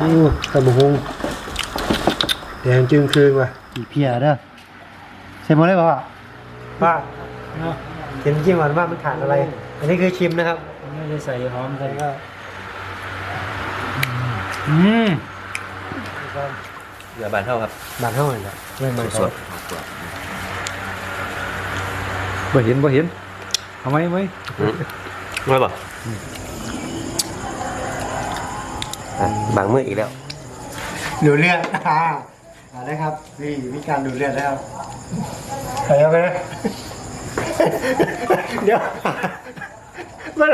อู้ตำบักหงแดงจึงคืนว่ะอีเพียเด้อใช่หมดเลยป่ะว่าเห็นจริงหวานว่ามันขาดอะไร อันนี้คือชิมนะครับ ไม่ได้ใส่หอมใส่แล้วก็อืมเหลือบานเท่าครับบานเท่าไหร่ละเรื่องบานสเขาดบ่เห็นบ่เห็นเอาไหมไหมไม่ป่ะ บางมืออีกแล้ว ดูดเลือดอ่าอาได้ครับนี่วิธีการดูดเลือดแล้วใส่เอาไปนะเดี๋ยวมัน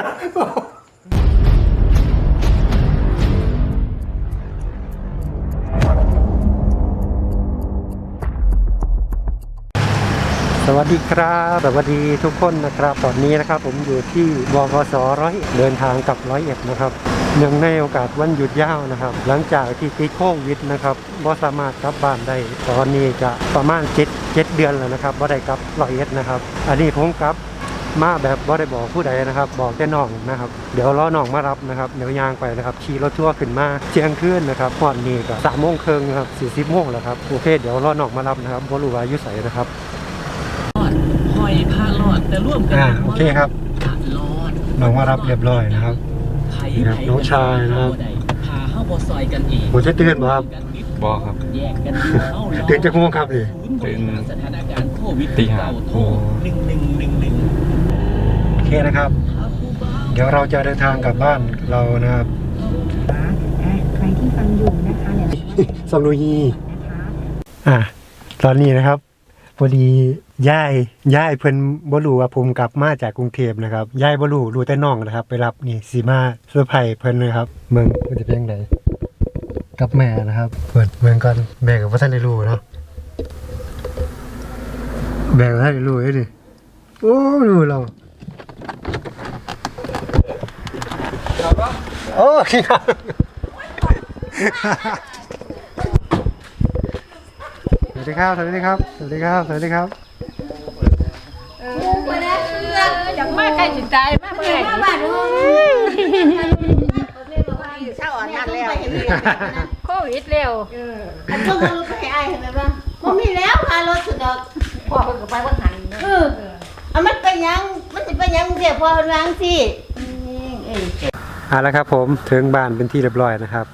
สวัสดีครับ สวัสดีทุกคนนะครับ ตอนนี้นะครับ ผมอยู่ที่บกสร้อยเดินทางกับร้อยเอ็ดนะครับ เนื่องในโอกาสวันหยุดยาวนะครับ หลังจากที่ติดโควิดนะครับบ่สามารถกลับบ้านได้ตอนนี้จะประมาณ7 7เดือนแล้วนะครับบ่ได้กลับร้อยเอ็ดนะครับ อันนี้ผมกลับมาแบบบ่ได้บอกผู้ใดนะครับ บอกแต่น้องนะครับ เดี๋ยวรอน้องมารับนะครับเดี๋ยวยางไปนะครับขี่รถทัวร์ขึ้นมาเชียงคืนนะครับฮอดนี้ก็สามโมงครึ่งนะครับสี่สิบโมงแล้วครับโอเคเดี๋ยวรอน้องมารับนะครับบ่รู้ว่าอยู่ไสนะครับหอยพาหลอดแต่ร่วมกัอ่าโอเคครับพาหลอดน้องมารับเรียบร้อยนะครับไผ่ นี่ครับน้องชายนะครับพาเข้าบ่ซอยกันเองผมจะเตือนบ่ครับบ่ครับ แยกกันเข้าตื่นจากโมงครับนี่ตื่นสถานการณ์โควิดตีห้าเก้า โทรหนึ่งหนึ่งหนึ่งหนึ่งโอเคนะครับ เดี๋ยวเราจะเดินทางกลับบ้านเรานะครับอะใครที่ฟังอยู่นะคะเดี๋ยวซองดูฮีนะคะ อะตอนนี้นะครับพอดี ย่ายย่ายเพิ่นบ่รู้ว่าผมกลับมาจากกรุงเทพนะครับย่ายบ่รู้รู้แต่น้องนะครับ ไปรับนี่สีมาเซอร์ไพรส์เพิ่นนะครับเมืองมันจะเป็นยังไงกับแม่นะครับ เปิดเมืองก่อนแม่กับพ่ท่านได้รู้เนาะแม่กับท่านได้รู้เลยดิโอ้รู้เราโอ้ครับสวัสดีครับสวัสดีครับสวัสดีครับสวัสดีครับ อยากมาใกล้จิตใจมากเลยบ้านห้องเช่าอ่อนนัดแล้วโควิดเร็วอันต้องเอาไปให้อ้เห็นไหมบ้างมันมีแล้วพารถสุดดอกพ่อเพิ่นก็ไปวันหันเออเอามันไปยังมันสิไปยังเดี๋ยวพอมันวางสิเอ้ยเอาละครับผมถึงบ้านเป็นที่เรียบร้อยนะครับ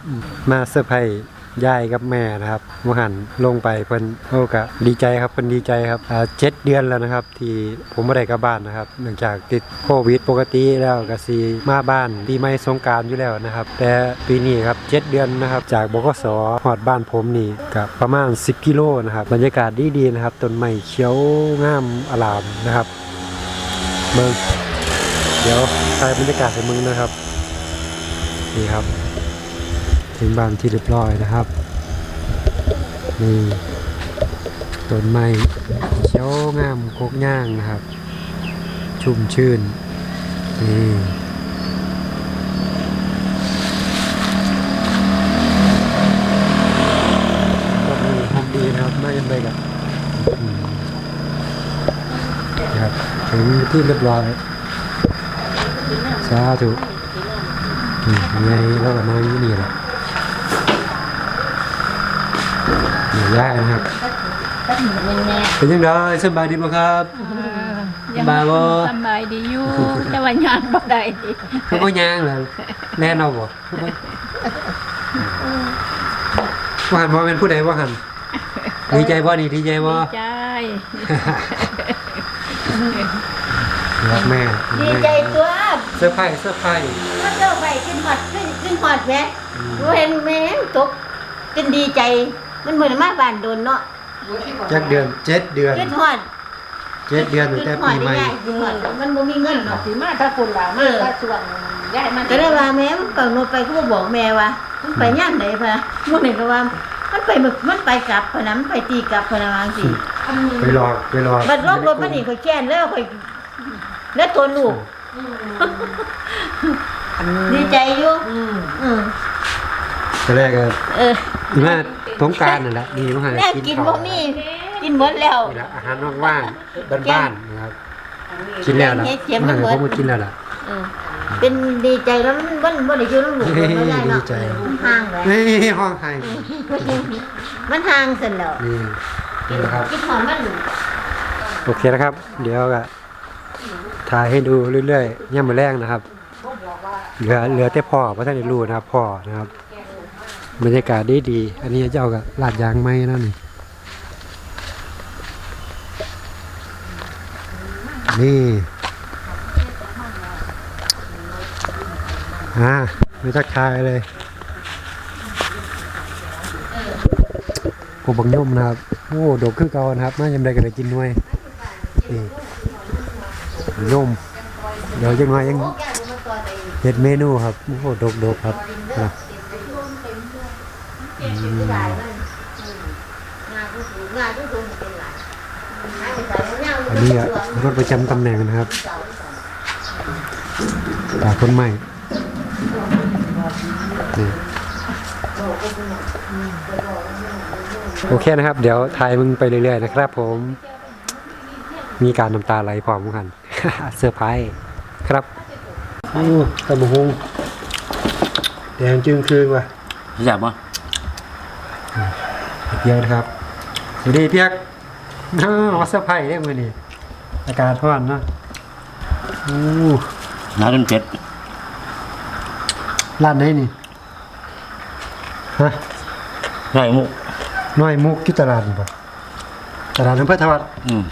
มาเซอร์ไพรส์ ยายกับแม่นะครับมหันลงไปเพิ่นโอ้กะดีใจครับเพิ่นดีใจครับเจ็ดเดือนแล้วนะครับ ที่ผมไม่ได้กลับบ้านนะครับเนื่องจากติดโควิดปกติแล้วก็สีมาบ้านปีใหม่สงการอยู่แล้วนะครับ แต่ปีนี้ครับเจ็ดเดือนนะครับจากบกสหอดบ้านผมนี่กับประมาณ 10 กิโลนะครับบรรยากาศดีๆนะครับต้นไม้เขียวงามอลามนะครับเมืองเดี๋ยวถ่ายบรรยากาศให้มึงนะครับ นี่ครับ ถึงบ้านที่เรียบร้อยนะครับนี่ต้นไม้เขียวงามโคกย่างนะครับ ชุ่มชื่นนี่ก็มีห้องดีนะครับไม่ยังไปกับนะครับถึงที่เรียบร้อยสาธุอืมยังไงเราก็นั่งอยู่นี่แหละ เดี๋ยย่ายนะครับเป็นยังไงสบายดีไหมครับยังบายบ่สบายดีอยู่แต่ว่างานบ่ได้คือบ่ย่างเลยแน่นเอาบ่ว่าหันบ่เป็นผู้ใดว่าหันดีใจบ่นี่ดีใจบ่ใจรักแม่ ดีใจตัวเสื้อร์ไผ่เสื้อร์ไผ่ก็เจ้าไปขึ้นหอดขึ้นขึ้นหอดแหมรู้เห็นแม่ตกจนดีใจ มันเหมือนมาบ้านโดนเนาะจักเดือนเจ็ดเดือนขึ้นหอดเจ็ดเดือนตั้งแต่ขึ้นหอปีดใหม่ได้ขึ้นหอดมันบ่มีเงินเนาะสิมาถ้าคุณล่ะมาถ้าส่วนย้ายมันก็ได้ว่าแม่มันก่อนรถไปก็บ่บอกแม่ว่ามันไปย่านไหนพะมื้อนี้ก็ว่ามันไปมึกมันไปกลับพะนะมันไปตีกลับพะนะวาจังสิไปรอไปรอบัดรถรถมันนี่เขาแค้นแล้วค่อยแล้วตัวลูกดีใจอยู่อืมตอนแรกก็เอออีแม่ สงกรารนั่นแหละดีมากแม่กินบ่มีกินหมดแล้ว นี่แหละอาหารว่างๆบ้านๆนะครับกินแล้วล่ะเฮ็ดเค็มมามันหาเบิดผมมากินแล้วล่ะ เออเป็นดีใจแล้วมันมันบ่ได้อยู่น้ำหลูกคนไม่ได้เนาะดีใจ มันห่างเลยนี่ห้องไห้มันห่างเสร็จแล้วนี่นี่นะครับคิดหอมมันโอเคนะครับ เดี๋ยวก็ถ่ายให้ดูเรื่อยๆย่ำมาแรงนะครับ เหลือเหลือแต่พ่อเพราะท่านได้รู้นะครับพ่อนะครับ บรรยากาศดีดี อันนี้เจ้ากับลาดยางไม้นั่นนี่นี่อ่าไม่ทักทายเลยกูบังย่อมนะครับ โอ้โดกขึ้นเก่านะครับมายำใดก็ได้กินด้วยนี่ย่อมเดี๋ยวยังไงยังเฮ็ดเมนูครับ โอ้โหดกดกๆครับนะอั นนี้อะรถประจำตำแหน่งนะครับตาคนใหม่นี่โอเคนะครับ เดี๋ยวถ่ายมึงไปเรื่อยๆนะครับผม มีการน้ำตาไหลพร้อมกันเซอร์ไพรส์ครับอู้ตะมหงแดงจึงคืนว่ะอยากมั้ยเพียกนะครับสวัสดีเพียกอ้าวมาเซอร์ไพรส์ได้มือนี่ อากาศร้อนเนาะอู้น้ำจนเผ็ดร้านไหนนี่ฮะไรมุกน้อยมุกที่ตลาดนี่ป่ะตลาดอำเภอทวัดอืม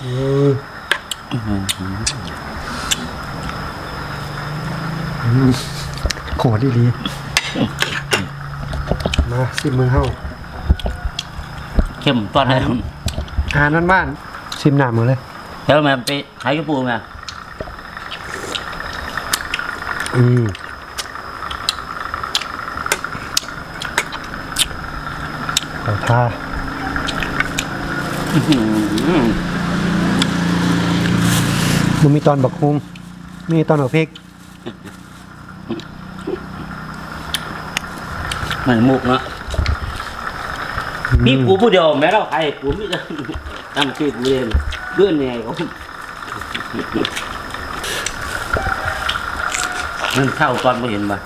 เอออืมโขดดีดีมาสิมือเฮาเข้มตอนนั้นอาหารบ้านๆชิมหนามมาเลย แล้วมาไปขายกระปูมาอืมขอทามันมีตอนบักฮุงมีตอนบักพริกไม่มุกเนาะพี่กูผู้เดียวแม้เราใครกูไม่ได้ทำชื่อกูเองเลื่อนยั งไงเขามันเข้าตอนไม่เห็นป่ะ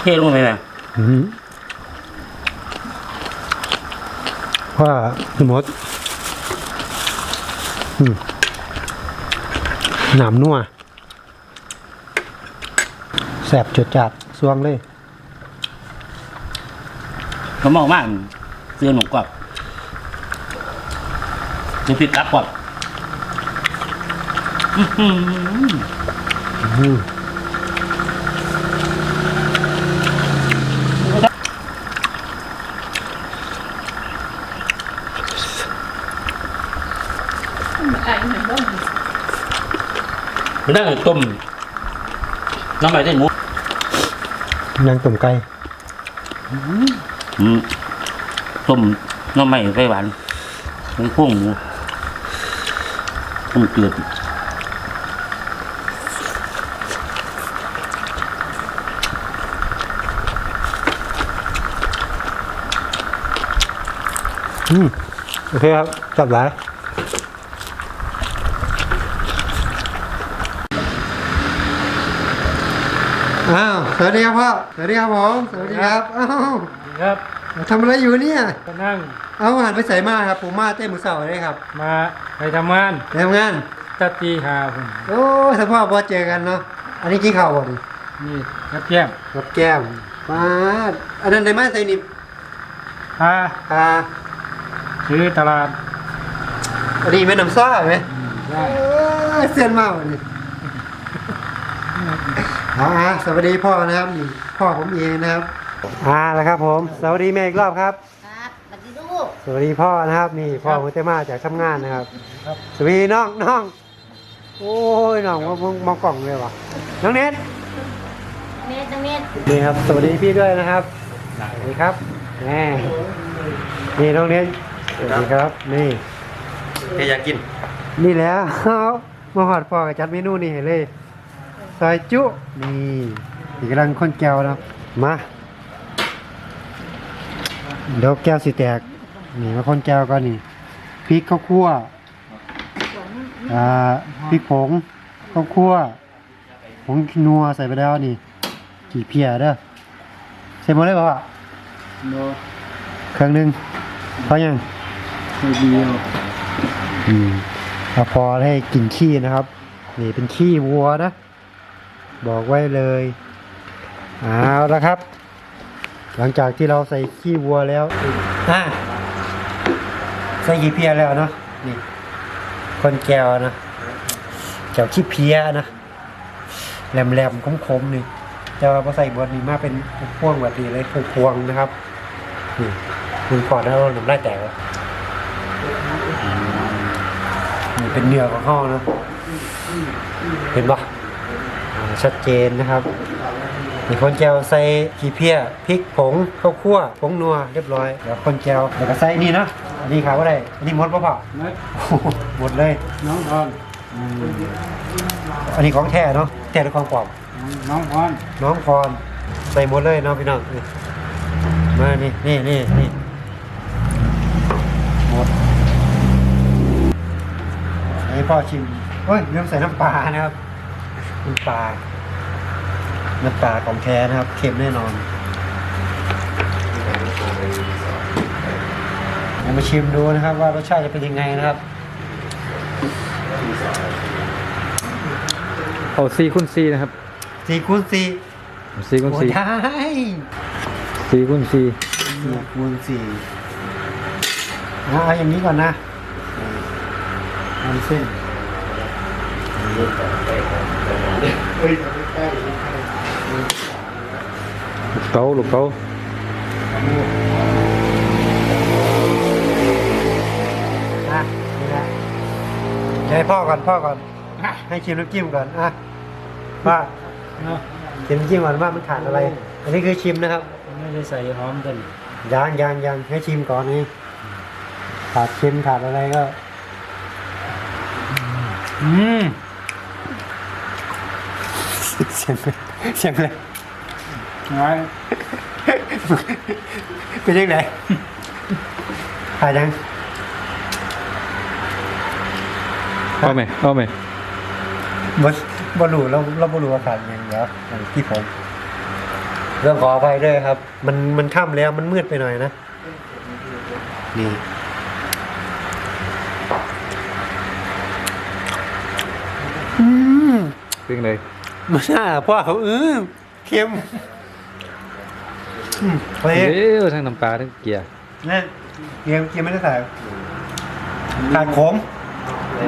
เท่ลงไปไหมอืมว่าพี่มดอืมหนามนัวแสบจดจัดสวงเลยเขาเมามากเตือนหนูกว่าจะ ผิดรับกว่าอืมนั่งต้มน้ำใบได้หมูนางตุ่มไก่อืมต้มน้ำใหม่ไฟหวานมันพ่วงหมู ต้มเกลืออืมโอเคครับ จับหลายอ้าวสวัสดีครับพ่อสวัสดีครับผมสวัสดีครับอ้าวครับ ทำอะไรอยู่เนี่ย ก็นั่ง เอาอาหารไปใส่มาครับ ผมมาเต้นมือเสาเลยครับมาไปทำงานไปทำงานตัดตีหาผมโอ้สภาพพอเจอกันเนาะอันนี้กินข้าวบ่ดินี่กับแก้มกับแก้มมาดอันนั้นได้มาใส่นิบพาอ่าซื้อตลาดอันนี้เป็นน้ำซ่าไหมอืมได้เอ้ยเสียนมากเลยอ่าสวัสดีพ่อนะครับนี่พ่อผมเองนะครับ อ่าแล้วครับผม สวัสดีแม่อีกรอบครับ ครับสวัสดีลูก สวัสดีพ่อนะครับนี่พ่อผมเตมาจากทำงานนะครับ สวัสดีน้องน้องโอ้ยน้องมามองมองกล่องเลยวะน้องเน็ตเม็ดจังเม็ดนี่ครับสวัสดีพี่ด้วยนะครับสวัสดีครับแน่นี่น้องเน็ตสวัสดีครับ นี่แค่อยากกิน นี่แหล้วมาหอดพ่อกับจัดเมนูนี่ให้เลยซอยจุนี่อีกกำลังคนแก้วนะครับมาเดี๋ยวแก้วสิแตก นี่มาคนแก้วก่อนนี่พริกข้าวคั่วอ่าพริกผงข้าวคั่วผงนัวใส่ไปแล้วนี่กี่เพียเด้อใส่หมดเลยเปล่าโนเครื่องหนึงพอยังไม่เดียวอืมเอาพอให้กินขี้นะครับ นี่เป็นขี้วัวนะ บอกไว้เลยเอาละครับ หลังจากที่เราใส่ขี้วัวแล้วอะ ใส่ขี้เพียแล้วเนาะนี่คนแก้วนะแก้วขี้เพียนะแหลมๆคมๆนี่จะมาใส่บดนี่มาเป็นพวงแบบนี้เลยพวงๆนะครับนี่คุณพอแล้วน้ำลายแตกแล้วนี่เป็นเนื้อของห้องนะเห็นปะชัดเจนนะครับมีคนแก้วใส่ขี้เพี้ยพริกผงข้าวคั่วผงนัวเรียบร้อยเดี๋ยวคนแก้วเดี๋ยวก็ใส่นี่นะ อันนี้ครับว่าได้อันนี้หมดปะเปล่านัดโอ้โหหมดเลยน้องพรอืมอันนี้ของแท้เนาะแท้หรือของปลอม น้องพรน้องพรใส่หมดเลยเนาะพี่น้องนี่มานี่นี่นี่นี่หมดให้พ่อชิมเฮ้ยลืมใส่น้ำปลานะครับน้ำปลาน้ำปลาของแท้นะครับเค็มแน่นอน เอามาชิมดูนะครับว่ารสชาติจะเป็นยังไงนะครับเอาซีคูณซีนะครับสี่คูณสี่ซีคูณโอ้ซีได้ซีคูณซีสี่คูณสี่เอาเอาอย่างนี้ก่อนนะทำเส้นลูกเต้าลูกเต้าอ่ ให้พ่อก่อนพ่อก่อน ให้ชิมน้ำจิ้มก่อนอะว่าเนาะชิมน้ำจิ้มก่อนว่ามันขาดอะไร อันนี้คือชิมนะครับ ไม่ได้ใส่หอมกันยางยางยางให้ชิมก่อนนี่ขาดเค็มขาดอะไรก็ อืมเสียงเลยเสียงเลยไว้เป็นยังไงขาดยัง เอาไหมเอาไหมบนบนหลูเราเราบนหลูว่าขาดยังเดี๋ยวอันที่ผมเรื่องขออภัยด้วยครับ มันมันค่ำแล้วมันมืดไปหน่อยนะนี่อืมเป็นไงมาหน้าพ่อเขาเออเค็มอืมไปเอ้ยทั้งน้ำปลาทั้งเกียร์นะเค็มเค็มไม่ได้ใส่ขาดขม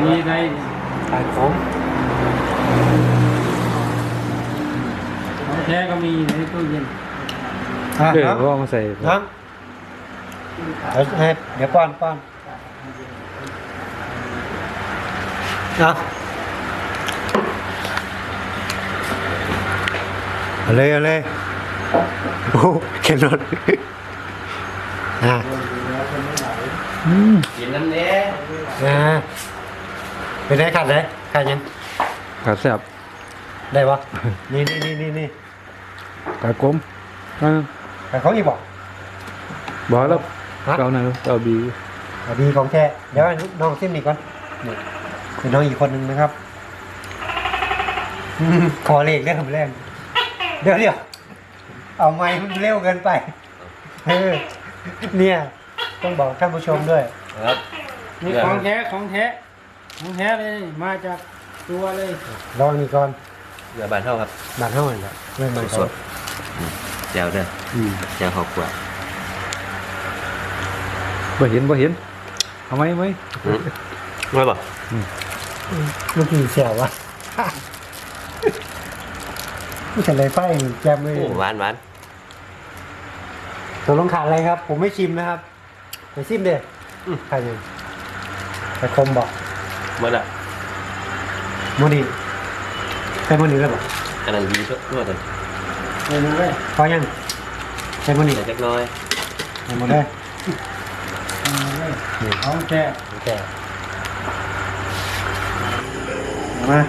มีในขาดขมของแท้ก็มีในตู้เย็นอะเออเนาะว่าเอามาใส่เนาะเดี๋ยวให้เดี๋ยวป้อนป้อนเนาะเอาเลยเอาเลยโอ้โหเข็นรถอะกินน้ำเนี้ยอ่า เป็นไงขัดเลยขัดยังขาดแซ่บได้ปะนี่นี่นี่นี่นี่ขาดกลมอ่าขัดเขาอีกบอกบอกแล้วฮะเอาหน่อยเอาบีอะดีของแท้เดี๋ยวให้น้องซิมอีกก่อนนี่เป็นน้องอีกคนหนึ่งนะครับอืมขอเลขเรื่องแรกเดี๋ยวเดี๋ยวเอาไม้มันเร็วเกินไปเออเนี่ย ต้องบอกท่านผู้ชมด้วย ครับนี่ของแท้ของแท้ ของแท้เลยมาจากตัวเลยลองนี่ก่อนเรือบานเท่าครับบาทเท่าไหร่ละเรื่องมันสดแจวเด้ออืมแจวหอกกว่าบ่เห็นบ่เห็นเอาไหมเอาไหมไม่บอกมันคือเสียววะไม่ใช่เลยไฟแจมเลยโอ้หวานหวานตกลงขาดอะไรครับ ผมไม่ชิมนะครับไปชิมเด้ขาดยังแต่คมบอก หมดละโมนีใช่โมนีแล้วบอกอันนั้นดีทุกตัวเลยเมนูเลยพอยังใช่โมนีใส่เล็กน้อยใช่หมดเลยเมนูเลยของแท้โอเคมา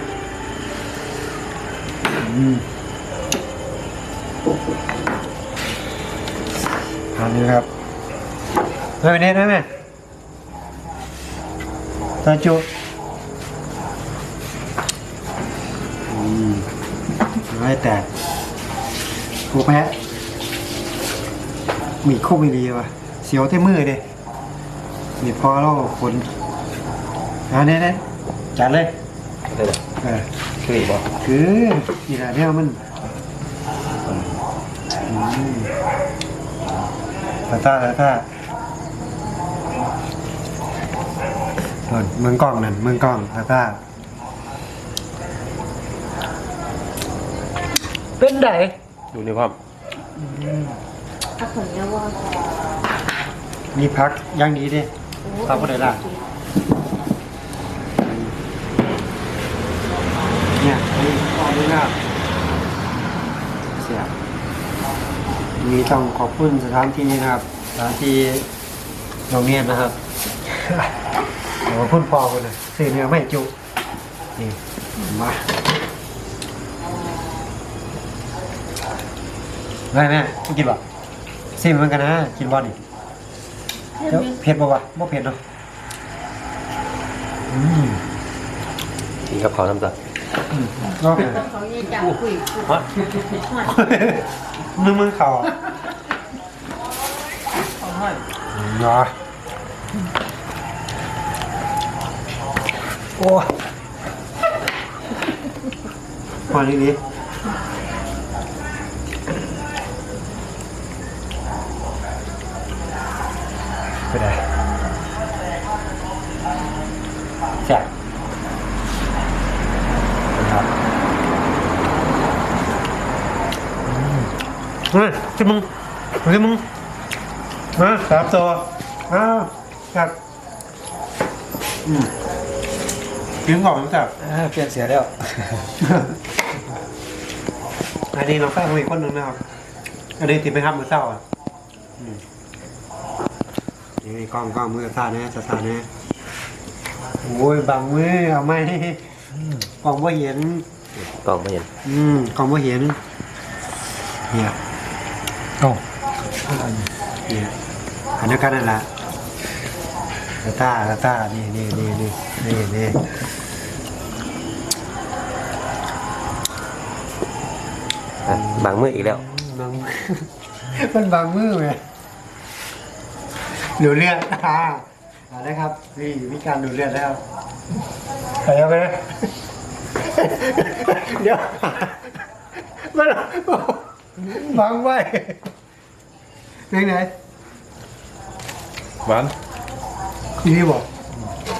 อืมทานนี้ครับเฮ้ยเน็ตได้ไหมตาจุ ไม่แตกโอ้แพ้มีโคกมีดีว่ะเสียวเต้มือเด้มีพอแล้วคนอ่าเนี่ยเนี่ยจัดเลยได้เลยเออคืออีกบ่คือนี่แหละเนี่ยมันอืมตาตาตาตาส่วนเมืองกล้องนั่นเมืองกล้องตาตา เป็นไดดูในความถ้าคนเนี้ยว่ามีพักย่างดีดิพักก็ได้ละเนี่ยนี่ออกด้วยนะเสียมีต้องขอบคุณสถานที่นะครับ สถานที่โรงเรียนนะครับขอบคุณพ่อคนนะซื้อเนื้อไม่จุนี่มา แม่แม่ไม่กินหรอซิมเหมือนกันนะ กินบอลอีกเดี๋ยวเผ็ดป่าวะบ่เผ็ดเนาะอืมกินกับข้าวน้ำตาลก็เผ็ดเขาเนี่ยจังคุยคุยฮะมือมือเข่าอะเนาะโอ้พอนี้ นี้ไปไหนแซ่บครับเฮ้ยที่มึงที่มึงมาสามตัวอ้าวครับอืมกินก่อนจับเปลี่ยนเสียแล้ว อันนี้เราแป้งอีกคนหนึ่งนะครับ อันนี้ติดไปครับมือเศร้าอะอืม นี่กล้องกล้องมือซาเนี่ยซาซาเนี่ยโอ้ยบังมือเอาไหมกล้องว่าเห็นกล่องไม่เห็นอืมกล้องว่าเห็นเนี่ยเอ้าเนี่ยอันนี้กันนั่นแหละตาตาตาตานี่นี่นี่นี่นี่นี่อะบางมืออีกแล้ว บางมันบางมือไง ดูดเลือดอ่าเอาได้ครับนี่วิการดูดเลือดแล้วไปเอาไปเลยเดี๋ยวมันบางไว้เป็นไงหวานที่นี่บอก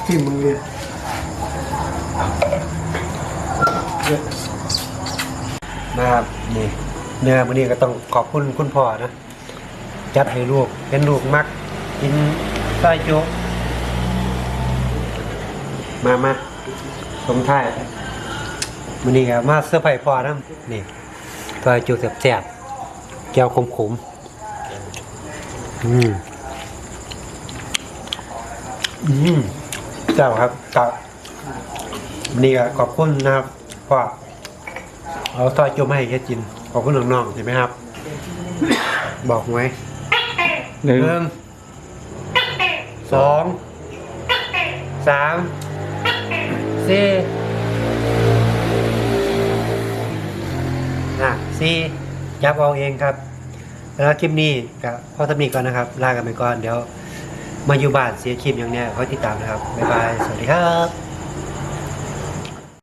ที่มึงเรียนนะครับนี่เนื้อมันนี่ก็ต้องขอบคุณคุณพ่อนะจัดให้ลูกเป็นลูกมัก กินไส้โจ๊กมามาสมท้ายมันนี่ก็มาเสื้อร์ไผ่พ่อนะนี่ไส้โจ๊กแซ่บๆแก้วขมๆอืมอืมเจ้าครับกับวันนี้ก็ขอบคุณนะครับพ่อเอาซอยจุ่มมาให้แกกินขอบคุณน้องๆเห็นไหมครับ บอกไว้หนึ่งหนึ่ง สองสามสี่อะสี่ยับเอาเองครับ แล้วคลิปนี้กับพ่อสมีก่อนนะครับ ลากันไปก่อน เดี๋ยวมาอยู่บ้านเสียคลิปอย่างเนี้ยคอยติดตามนะครับ บ๊ายบาย สวัสดีครับ